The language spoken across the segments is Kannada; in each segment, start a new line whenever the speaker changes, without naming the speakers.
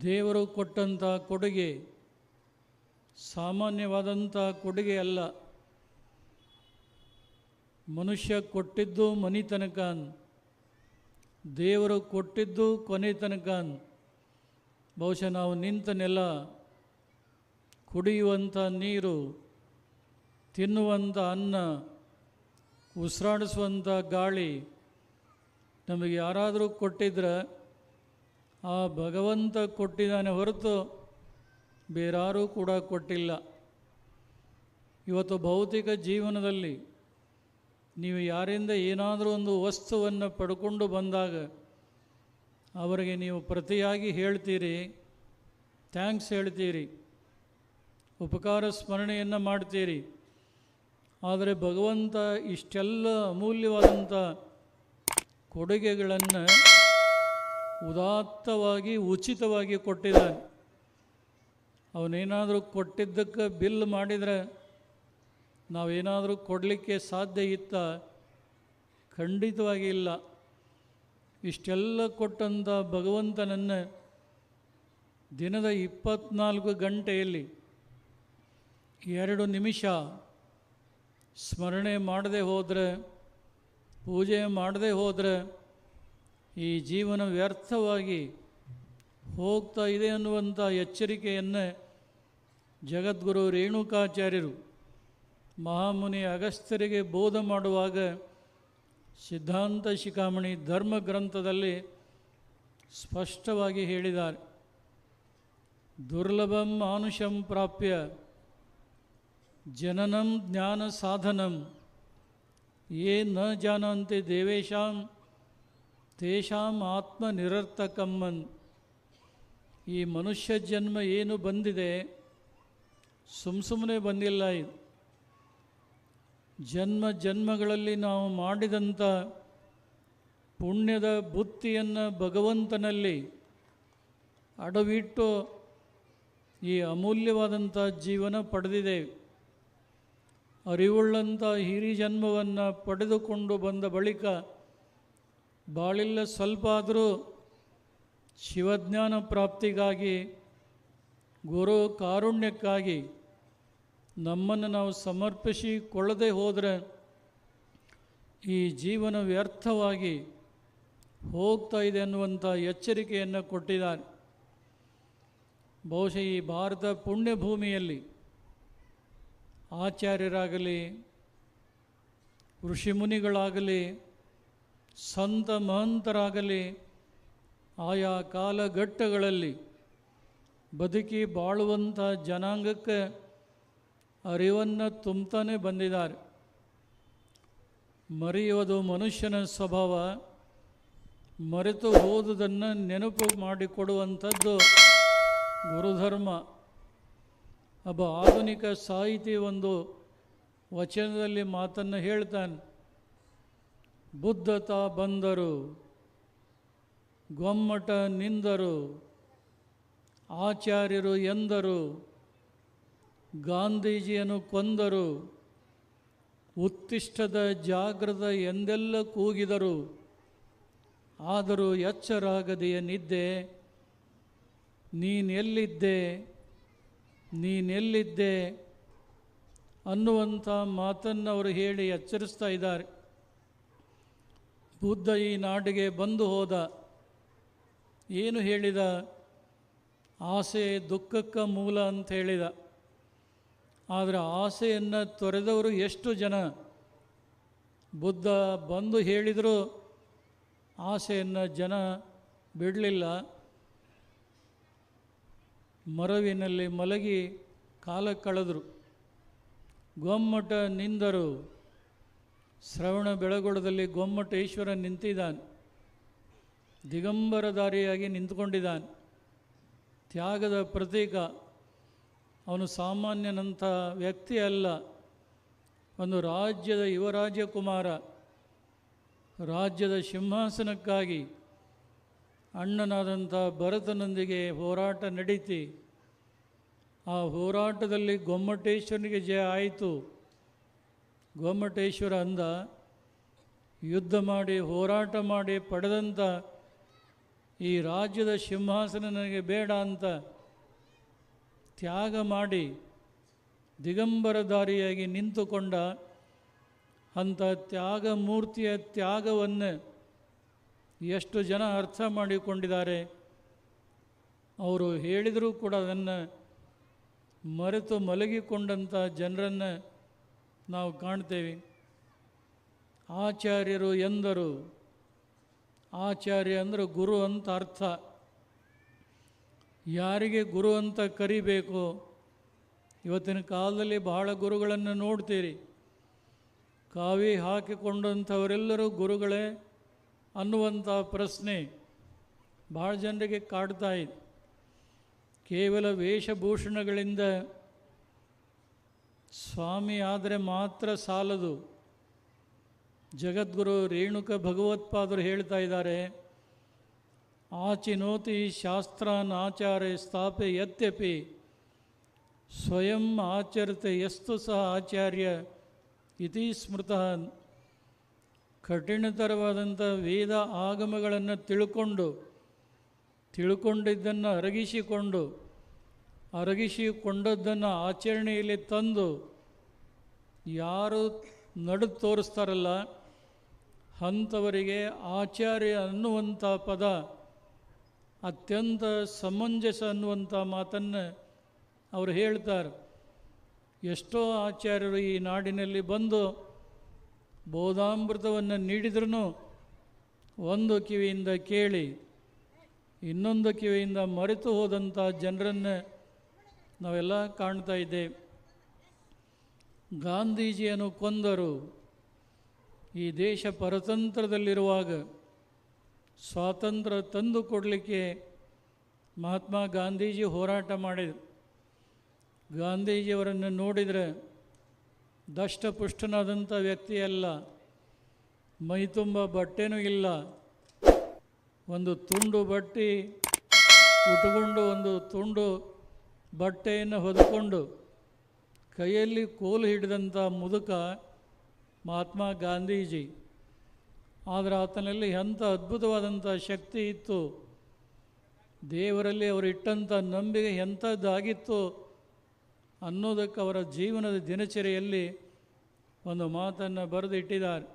ದೇವರು ಕೊಟ್ಟಂಥ ಕೊಡುಗೆ ಸಾಮಾನ್ಯವಾದಂಥ ಕೊಡುಗೆ ಅಲ್ಲ. ಮನುಷ್ಯ ಕೊಟ್ಟಿದ್ದು ಮನಿ ತನಕ ದೇವರು ಕೊಟ್ಟಿದ್ದು ಕೊನೆ ತನಕ ಬಹುಶಃ ನಾವು ನಿಂತ ನೆಲ ಕುಡಿಯುವಂಥ ನೀರು ತಿನ್ನುವಂಥ ಅನ್ನ ಉಸಿರಾಡಿಸುವಂಥ ಗಾಳಿ ನಮಗೆ ಯಾರಾದರೂ ಕೊಟ್ಟಿದ್ರೆ ಆ ಭಗವಂತ ಕೊಟ್ಟಿದ್ದಾನೆ ಹೊರತು ಬೇರಾರೂ ಕೂಡ ಕೊಟ್ಟಿಲ್ಲ. ಇವತ್ತು ಭೌತಿಕ ಜೀವನದಲ್ಲಿ ನೀವು ಯಾರಿಂದ ಏನಾದರೂ ಒಂದು ವಸ್ತುವನ್ನು ಪಡ್ಕೊಂಡು ಬಂದಾಗ ಅವರಿಗೆ ನೀವು ಪ್ರತಿಯಾಗಿ ಹೇಳ್ತೀರಿ, ಥ್ಯಾಂಕ್ಸ್ ಹೇಳ್ತೀರಿ, ಉಪಕಾರ ಸ್ಮರಣೆಯನ್ನು ಮಾಡ್ತೀರಿ. ಆದರೆ ಭಗವಂತ ಇಷ್ಟೆಲ್ಲ ಅಮೂಲ್ಯವಾದಂಥ ಕೊಡುಗೆಗಳನ್ನು ಉದಾತ್ತವಾಗಿ, ಉಚಿತವಾಗಿ ಕೊಟ್ಟಿದ್ದಾನೆ. ಅವನೇನಾದರೂ ಕೊಟ್ಟಿದ್ದಕ್ಕೆ ಬಿಲ್ ಮಾಡಿದರೆ ನಾವೇನಾದರೂ ಕೊಡಲಿಕ್ಕೆ ಸಾಧ್ಯ ಇತ್ತ? ಖಂಡಿತವಾಗಿ ಇಲ್ಲ. ಇಷ್ಟೆಲ್ಲ ಕೊಟ್ಟಂಥ ಭಗವಂತನನ್ನು ದಿನದ ಇಪ್ಪತ್ನಾಲ್ಕು ಗಂಟೆಯಲ್ಲಿ ಎರಡು ನಿಮಿಷ ಸ್ಮರಣೆ ಮಾಡದೆ ಹೋದರೆ, ಪೂಜೆ ಮಾಡದೆ ಹೋದರೆ ಈ ಜೀವನ ವ್ಯರ್ಥವಾಗಿ ಹೋಗ್ತಾ ಇದೆ ಅನ್ನುವಂಥ ಎಚ್ಚರಿಕೆಯನ್ನು ಜಗದ್ಗುರು ರೇಣುಕಾಚಾರ್ಯರು ಮಹಾಮುನಿ ಅಗಸ್ತ್ಯರಿಗೆ ಬೋಧ ಮಾಡುವಾಗ ಸಿದ್ಧಾಂತ ಶಿಖಾಮಣಿ ಧರ್ಮ ಗ್ರಂಥದಲ್ಲಿ ಸ್ಪಷ್ಟವಾಗಿ ಹೇಳಿದ್ದಾರೆ. ದುರ್ಲಭಂ ಮಾನುಷಂ ಪ್ರಾಪ್ಯ ಜನನಂ ಜ್ಞಾನ ಸಾಧನಂ, ಏ ನ ಜಾನಂತೆ ದೇವೇಶಾಂ ತೇಷಾಂ ಆತ್ಮ ನಿರರ್ಥಕಮ್ಮನ್ ಈ ಮನುಷ್ಯ ಜನ್ಮ ಏನು ಬಂದಿದೆ, ಸುಮ್ ಸುಮ್ಮನೆ ಬಂದಿಲ್ಲ ಇದು. ಜನ್ಮ ಜನ್ಮಗಳಲ್ಲಿ ನಾವು ಮಾಡಿದಂಥ ಪುಣ್ಯದ ಬುತ್ತಿಯನ್ನು ಭಗವಂತನಲ್ಲಿ ಅಡವಿಟ್ಟು ಈ ಅಮೂಲ್ಯವಾದಂಥ ಜೀವನ ಪಡೆದಿದ್ದೇವೆ ಅರಿವುಳ್ಳಂಥ ಹಿರಿ ಜನ್ಮವನ್ನು ಪಡೆದುಕೊಂಡು ಬಂದ ಬಳಿಕ ಬಾಳಿಲ್ಲ ಸ್ವಲ್ಪ ಆದರೂ ಶಿವಜ್ಞಾನ ಪ್ರಾಪ್ತಿಗಾಗಿ, ಗುರು ಕಾರುಣ್ಯಕ್ಕಾಗಿ ನಮ್ಮನ್ನು ನಾವು ಸಮರ್ಪಿಸಿಕೊಳ್ಳದೆ ಹೋದರೆ ಈ ಜೀವನ ವ್ಯರ್ಥವಾಗಿ ಹೋಗ್ತಾ ಇದೆ ಅನ್ನುವಂಥ ಎಚ್ಚರಿಕೆಯನ್ನು ಕೊಟ್ಟಿದ್ದಾರೆ. ಬಹುಶಃ ಈ ಭಾರತ ಪುಣ್ಯಭೂಮಿಯಲ್ಲಿ ಆಚಾರ್ಯರಾಗಲಿ ಋಷಿಮುನಿಗಳಾಗಲಿ ಸಂತ ಮಹಂತರಾಗಲಿ, ಆಯಾ ಕಾಲಘಟ್ಟಗಳಲ್ಲಿ ಬದುಕಿ ಬಾಳುವಂಥ ಜನಾಂಗಕ್ಕೆ ಅರಿವನ್ನು ತುಂಬ್ತಾನೆ ಬಂದಿದ್ದಾರೆ. ಮರೆಯುವುದು ಮನುಷ್ಯನ ಸ್ವಭಾವ, ಮರೆತು ಹೋದುದನ್ನು ನೆನಪು ಮಾಡಿಕೊಡುವಂಥದ್ದು ಗುರುಧರ್ಮ. ಒಬ್ಬ ಆಧುನಿಕ ಸಾಹಿತಿ ಒಂದು ವಚನದಲ್ಲಿ ಮಾತನ್ನು ಹೇಳ್ತಾನೆ ಬುದ್ಧತ ಬಂದರು, ಗೊಮ್ಮಟ ನಿಂದರು, ಆಚಾರ್ಯರು ಎಂದರು, ಗಾಂಧೀಜಿಯನ್ನು ಕೊಂದರು ಉತ್ತಿಷ್ಟದ ಜಾಗೃತ ಎಂದೆಲ್ಲ ಕೂಗಿದರು. ಆದರೂ ಎಚ್ಚರಾಗದೆಯ ನಿದ್ದೆ, ನೀನೆಲ್ಲಿದ್ದೆ ನೀನೆಲ್ಲಿದ್ದೆ ಅನ್ನುವಂಥ ಮಾತನ್ನು ಅವರು ಹೇಳಿ ಎಚ್ಚರಿಸ್ತಾ ಇದ್ದಾರೆ. ಬುದ್ಧ ಈ ನಾಡಿಗೆ ಬಂದು ಹೋದ. ಏನು ಹೇಳಿದ? ಆಸೆ ದುಃಖಕ್ಕೆ ಮೂಲ ಅಂತ ಹೇಳಿದ. ಆದರೆ ಆಸೆಯನ್ನು ತೊರೆದವರು ಎಷ್ಟು ಜನ? ಬುದ್ಧ ಬಂದು ಹೇಳಿದರೂ, ಆಸೆಯನ್ನು ಜನ ಬಿಡಲಿಲ್ಲ. ಮರವಿನಲ್ಲಿ ಮಲಗಿ ಕಾಲ ಕಳೆದರು. ಗೊಮ್ಮಟ ನಿಂದರು. ಶ್ರವಣ ಬೆಳಗೊಳದಲ್ಲಿ ಗೊಮ್ಮಟೇಶ್ವರ ನಿಂತಿದ್ದಾನೆ ದಿಗಂಬರಧಾರಿಯಾಗಿ ನಿಂತ್ಕೊಂಡಿದ್ದಾನೆ ತ್ಯಾಗದ ಪ್ರತೀಕ. ಅವನು ಸಾಮಾನ್ಯನಂಥ ವ್ಯಕ್ತಿ ಅಲ್ಲ. ಒಂದು ರಾಜ್ಯದ ಯುವರಾಜಕುಮಾರ. ರಾಜ್ಯದ ಸಿಂಹಾಸನಕ್ಕಾಗಿ ಅಣ್ಣನಾದಂಥ ಭರತನೊಂದಿಗೆ ಹೋರಾಟ ನಡೀತಿ. ಆ ಹೋರಾಟದಲ್ಲಿ ಗೊಮ್ಮಟೇಶ್ವರನಿಗೆ ಜಯ ಆಯಿತು. ಗೊಮ್ಮಟೇಶ್ವರ ಅಂದ, ಯುದ್ಧ ಮಾಡಿ, ಹೋರಾಟ ಮಾಡಿ ಪಡೆದಂಥ ಈ ರಾಜ್ಯದ ಸಿಂಹಾಸನ ನನಗೆ ಬೇಡ ಅಂತ ತ್ಯಾಗ ಮಾಡಿ ದಿಗಂಬರಧಾರಿಯಾಗಿ ನಿಂತುಕೊಂಡ ಅಂಥ ತ್ಯಾಗ ಮೂರ್ತಿಯ ತ್ಯಾಗವನ್ನು ಎಷ್ಟು ಜನ ಅರ್ಥ ಮಾಡಿಕೊಂಡಿದ್ದಾರೆ. ಅವರು ಹೇಳಿದರೂ ಕೂಡ ಅದನ್ನು ಮರೆತು ಮಲಗಿಕೊಂಡಂಥ ಜನರನ್ನು ನಾವು ಕಾಣ್ತೇವೆ. ಆಚಾರ್ಯರು ಎಂದರು. ಆಚಾರ್ಯ ಅಂದರೆ ಗುರು ಅಂತ ಅರ್ಥ. ಯಾರಿಗೆ ಗುರು ಅಂತ ಕರಿಬೇಕು? ಇವತ್ತಿನ ಕಾಲದಲ್ಲಿ ಬಹಳ ಗುರುಗಳನ್ನು ನೋಡ್ತೀರಿ. ಕಾವಿ ಹಾಕಿಕೊಂಡಂಥವರೆಲ್ಲರೂ ಗುರುಗಳೇ ಅನ್ನುವಂಥ ಪ್ರಶ್ನೆ ಭಾಳ ಜನರಿಗೆ ಕಾಡ್ತಾ ಇದೆ. ಕೇವಲ ವೇಷಭೂಷಣಗಳಿಂದ ಸ್ವಾಮಿ ಆದರೆ ಮಾತ್ರ ಸಾಲದು. ಜಗದ್ಗುರು ರೇಣುಕ ಭಗವತ್ಪಾದರು ಹೇಳ್ತಾ ಇದ್ದಾರೆ, ಆಚಿನೋತಿ ಶಾಸ್ತ್ರಾನ್ ಆಚಾರ್ಯ ಸ್ಥಾಪೆ ಯತ್ಯಪಿ, ಸ್ವಯಂ ಆಚರಿತೆ ಎಷ್ಟು ಸಹ ಆಚಾರ್ಯ ಇತಿ ಸ್ಮೃತ. ಕಠಿಣತರವಾದಂಥ ವೇದ ಆಗಮಗಳನ್ನು ತಿಳ್ಕೊಂಡು, ತಿಳ್ಕೊಂಡಿದ್ದನ್ನು ಅರಗಿಸಿಕೊಂಡು ಅರಗಿಸಿಕೊಂಡದ್ದನ್ನು ಆಚರಣೆಯಲ್ಲಿ ತಂದು ಯಾರು ನಡು ತೋರಿಸ್ತಾರಲ್ಲ, ಅಂಥವರಿಗೆ ಆಚಾರ್ಯ ಅನ್ನುವಂಥ ಪದ ಅತ್ಯಂತ ಸಮಂಜಸ ಅನ್ನುವಂಥ ಮಾತನ್ನು ಅವರು ಹೇಳ್ತಾರೆ. ಎಷ್ಟೋ ಆಚಾರ್ಯರು ಈ ನಾಡಿನಲ್ಲಿ ಬಂದು ಬೋಧಾಮೃತವನ್ನು ನೀಡಿದ್ರೂ ಒಂದು ಕಿವಿಯಿಂದ ಕೇಳಿ, ಇನ್ನೊಂದು ಕಿವಿಯಿಂದ ಮರೆತು ಹೋದಂಥ ಜನರನ್ನು ನಾವೆಲ್ಲ ಕಾಣ್ತಾ ಇದ್ದೇವೆ ಗಾಂಧೀಜಿಯನ್ನು ಕೊಂದರು. ಈ ದೇಶ ಪರತಂತ್ರದಲ್ಲಿರುವಾಗ ಸ್ವಾತಂತ್ರ್ಯ ತಂದು ಕೊಡಲಿಕ್ಕೆ ಮಹಾತ್ಮ ಗಾಂಧೀಜಿ ಹೋರಾಟ ಮಾಡಿದರು. ಗಾಂಧೀಜಿಯವರನ್ನು ನೋಡಿದರೆ ದಷ್ಟಪುಷ್ಟನಾದಂಥ ವ್ಯಕ್ತಿಯಲ್ಲ, ಮೈ ತುಂಬ ಬಟ್ಟೆನೂ ಇಲ್ಲ, ಒಂದು ತುಂಡು ಬಟ್ಟಿ ಉಟ್ಕೊಂಡು ಒಂದು ತುಂಡು ಬಟ್ಟೆಯನ್ನು ಹೊದ್ಕೊಂಡು ಕೈಯಲ್ಲಿ ಕೋಲು ಹಿಡಿದಂಥ ಮುದುಕ ಮಹಾತ್ಮ ಗಾಂಧೀಜಿ. ಆದರೆ ಆತನಲ್ಲಿ ಎಂಥ ಅದ್ಭುತವಾದಂಥ ಶಕ್ತಿ ಇತ್ತು. ದೇವರಲ್ಲಿ ಅವರು ಇಟ್ಟಂಥ ನಂಬಿಕೆ ಎಂಥದ್ದಾಗಿತ್ತು ಅನ್ನೋದಕ್ಕೆ ಅವರ ಜೀವನದ ದಿನಚರಿಯಲ್ಲಿ ಒಂದು ಮಾತನ್ನು ಬರೆದು ಇಟ್ಟಿದ್ದಾರೆ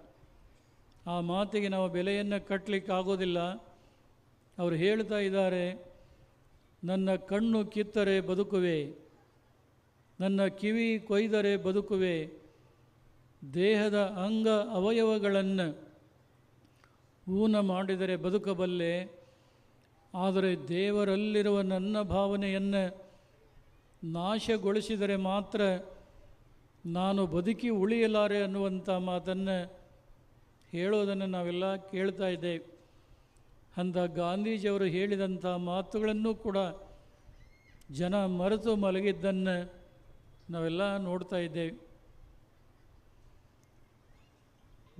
ಆ ಮಾತಿಗೆ ನಾವು ಬೆಲೆಯನ್ನು ಕಟ್ಟಲಿಕ್ಕೆ ಆಗೋದಿಲ್ಲ ಅವರು ಹೇಳ್ತಾ ಇದ್ದಾರೆ ನನ್ನ ಕಣ್ಣು ಕಿತ್ತರೆ ಬದುಕುವೆ, ನನ್ನ ಕಿವಿ ಕೊಯ್ದರೆ ಬದುಕುವೆ, ದೇಹದ ಅಂಗ ಅವಯವಗಳನ್ನು ಊನ ಮಾಡಿದರೆ ಬದುಕಬಲ್ಲೆ, ಆದರೆ ದೇವರಲ್ಲಿರುವ ನನ್ನ ಭಾವನೆಯನ್ನು ನಾಶಗೊಳಿಸಿದರೆ ಮಾತ್ರ ನಾನು ಬದುಕಿ ಉಳಿಯಲಾರೆ ಅನ್ನುವಂಥ ಮಾತನ್ನು ಹೇಳೋದನ್ನು ನಾವೆಲ್ಲ ಕೇಳ್ತಾ ಇದ್ದೇವೆ. ಅಂಥ ಗಾಂಧೀಜಿಯವರು ಹೇಳಿದಂಥ ಮಾತುಗಳನ್ನು ಕೂಡ ಜನ ಮರೆತು ಮಲಗಿದ್ದನ್ನು ನಾವೆಲ್ಲ ನೋಡ್ತಾ ಇದ್ದೇವೆ.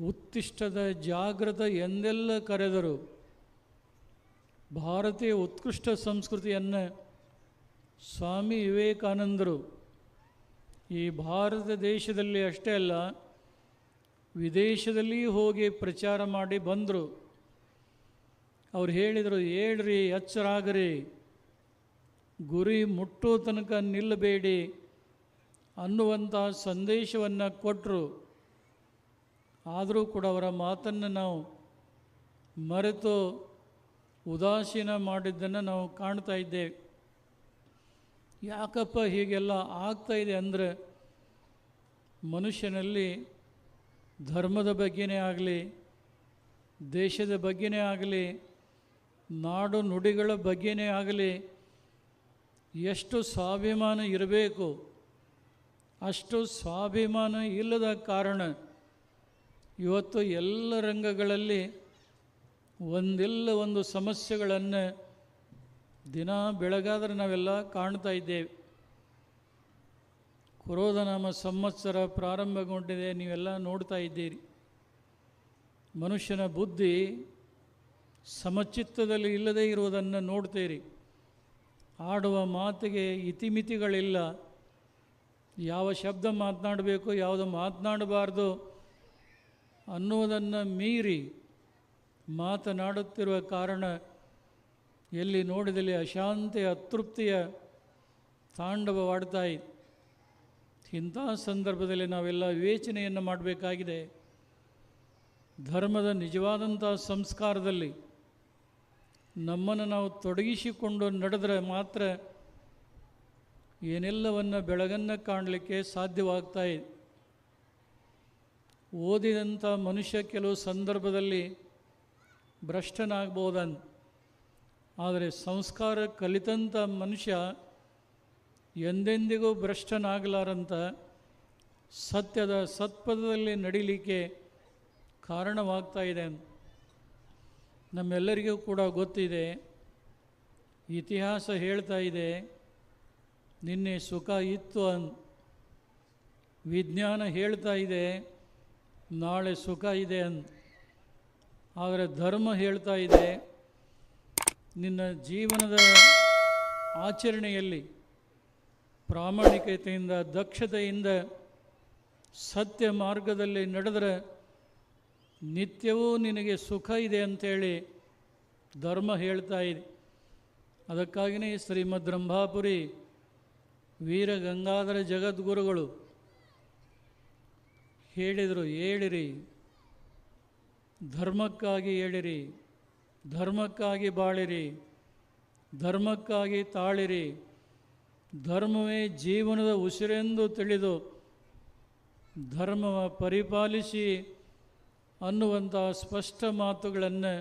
ಉತ್ತಿಷ್ಟದ ಜಾಗೃತ ಎಂದೆಲ್ಲ ಕರೆದರು ಭಾರತೀಯ ಉತ್ಕೃಷ್ಟ ಸಂಸ್ಕೃತಿಯನ್ನು ಸ್ವಾಮಿ ವಿವೇಕಾನಂದರು ಈ ಭಾರತ ದೇಶದಲ್ಲಿ ಅಷ್ಟೇ ಅಲ್ಲ ವಿದೇಶದಲ್ಲಿ ಹೋಗಿ ಪ್ರಚಾರ ಮಾಡಿ ಬಂದರು. ಅವ್ರು ಹೇಳಿದರು ಹೇಳ್ರಿ ಎಚ್ಚರಾಗ್ರಿ. ಗುರಿ ಮುಟ್ಟೋ ತನಕ ನಿಲ್ಲಬೇಡಿ. ಅನ್ನುವಂಥ ಸಂದೇಶವನ್ನು ಕೊಟ್ಟರು ಆದರೂ ಕೂಡ ಅವರ ಮಾತನ್ನು ನಾವು ಮರೆತು ಉದಾಸೀನ ಮಾಡಿದ್ದನ್ನು ನಾವು ಕಾಣ್ತಾ ಇದ್ದೇವೆ ಯಾಕಪ್ಪ ಹೀಗೆಲ್ಲ ಆಗ್ತಾಯಿದೆ ಅಂದರೆ ಮನುಷ್ಯನಲ್ಲಿ ಧರ್ಮದ ಬಗ್ಗೆನೇ ಆಗಲಿ, ದೇಶದ ಬಗ್ಗೆನೇ ಆಗಲಿ ನಾಡು ನುಡಿಗಳ ಬಗ್ಗೆನೇ ಆಗಲಿ, ಎಷ್ಟು ಸ್ವಾಭಿಮಾನ ಇರಬೇಕು, ಅಷ್ಟು ಸ್ವಾಭಿಮಾನ ಇಲ್ಲದ ಕಾರಣ ಇವತ್ತು ಎಲ್ಲ ರಂಗಗಳಲ್ಲಿ ಒಂದಿಲ್ಲ ಒಂದು ಸಮಸ್ಯೆಗಳನ್ನು ದಿನ ಬೆಳಗಾದರೆ ನಾವೆಲ್ಲ ಕಾಣ್ತಾ ಇದ್ದೇವೆ. ಕ್ರೋಧನಾಮ ಸಂವತ್ಸರ ಪ್ರಾರಂಭಗೊಂಡಿದೆ, ನೀವೆಲ್ಲ ನೋಡ್ತಾ ಇದ್ದೀರಿ. ಮನುಷ್ಯನ ಬುದ್ಧಿ ಸಮಚಿತ್ತದಲ್ಲಿ ಇಲ್ಲದೇ ಇರುವುದನ್ನು ನೋಡ್ತೀರಿ. ಆಡುವ ಮಾತಿಗೆ ಇತಿಮಿತಿಗಳಿಲ್ಲ. ಯಾವ ಶಬ್ದ ಮಾತನಾಡಬೇಕು, ಯಾವುದು ಮಾತನಾಡಬಾರ್ದು ಅನ್ನುವುದನ್ನು ಮೀರಿ ಮಾತನಾಡುತ್ತಿರುವ ಕಾರಣ ಎಲ್ಲಿ ನೋಡಿದಲ್ಲಿ ಅಶಾಂತಿ ಅತೃಪ್ತಿಯ ತಾಂಡವವಾಡ್ತಾ ಇತ್ತು ಇಂಥ ಸಂದರ್ಭದಲ್ಲಿ ನಾವೆಲ್ಲ ವಿವೇಚನೆಯನ್ನು ಮಾಡಬೇಕಾಗಿದೆ. ಧರ್ಮದ ನಿಜವಾದಂಥ ಸಂಸ್ಕಾರದಲ್ಲಿ ನಮ್ಮನ್ನು ನಾವು ತೊಡಗಿಸಿಕೊಂಡು ನಡೆದರೆ ಮಾತ್ರ ಏನೆಲ್ಲವನ್ನು ಬೆಳಗನ್ನು ಕಾಣಲಿಕ್ಕೆ ಸಾಧ್ಯವಾಗ್ತಾ ಇದೆ. ಓದಿದಂಥ ಮನುಷ್ಯ ಕೆಲವು ಸಂದರ್ಭದಲ್ಲಿ ಭ್ರಷ್ಟನಾಗ್ಬೋದನ್ ಆದರೆ ಸಂಸ್ಕಾರ ಕಲಿತಂಥ ಮನುಷ್ಯ ಎಂದೆಂದಿಗೂ ಭ್ರಷ್ಟನಾಗಲಾರಂತ ಸತ್ಯದ ಸತ್ಪದದಲ್ಲಿ ನಡೀಲಿಕ್ಕೆ ಕಾರಣವಾಗ್ತಾ ಇದೆ ನಮ್ಮೆಲ್ಲರಿಗೂ ಕೂಡ ಗೊತ್ತಿದೆ, ಇತಿಹಾಸ ಹೇಳ್ತಾ ಇದೆ, ನಿನ್ನೆ ಸುಖ ಇತ್ತು ಅನ್, ವಿಜ್ಞಾನ ಹೇಳ್ತಾ ಇದೆ, ನಾಳೆ ಸುಖ ಇದೆ ಅಂತ ಆದರೆ ಧರ್ಮ ಹೇಳ್ತಾ ಇದೆ, ನಿನ್ನ ಜೀವನದ ಆಚರಣೆಯಲ್ಲಿ ಪ್ರಾಮಾಣಿಕತೆಯಿಂದ, ದಕ್ಷತೆಯಿಂದ, ಸತ್ಯ ಮಾರ್ಗದಲ್ಲಿ ನಡೆದರೆ ನಿತ್ಯವೂ ನಿನಗೆ ಸುಖ ಇದೆ ಅಂಥೇಳಿ ಧರ್ಮ ಹೇಳ್ತಾ ಇದೆ. ಅದಕ್ಕಾಗಿಯೇ ಶ್ರೀಮದ್ ರಂಭಾಪುರಿ, ವೀರ ಗಂಗಾಧರ ಜಗದ್ಗುರುಗಳು ಹೇಳಿದರು, ಹೇಳಿರಿ, ಧರ್ಮಕ್ಕಾಗಿ ಹೇಳಿರಿ, ಧರ್ಮಕ್ಕಾಗಿ ಬಾಳಿರಿ, ಧರ್ಮಕ್ಕಾಗಿ ತಾಳಿರಿ, ಧರ್ಮವೇ ಜೀವನದ ಉಸಿರೆಂದು ತಿಳಿದು ಧರ್ಮವ ಪರಿಪಾಲಿಸಿ ಅನ್ನುವಂಥ ಸ್ಪಷ್ಟ ಮಾತುಗಳನ್ನು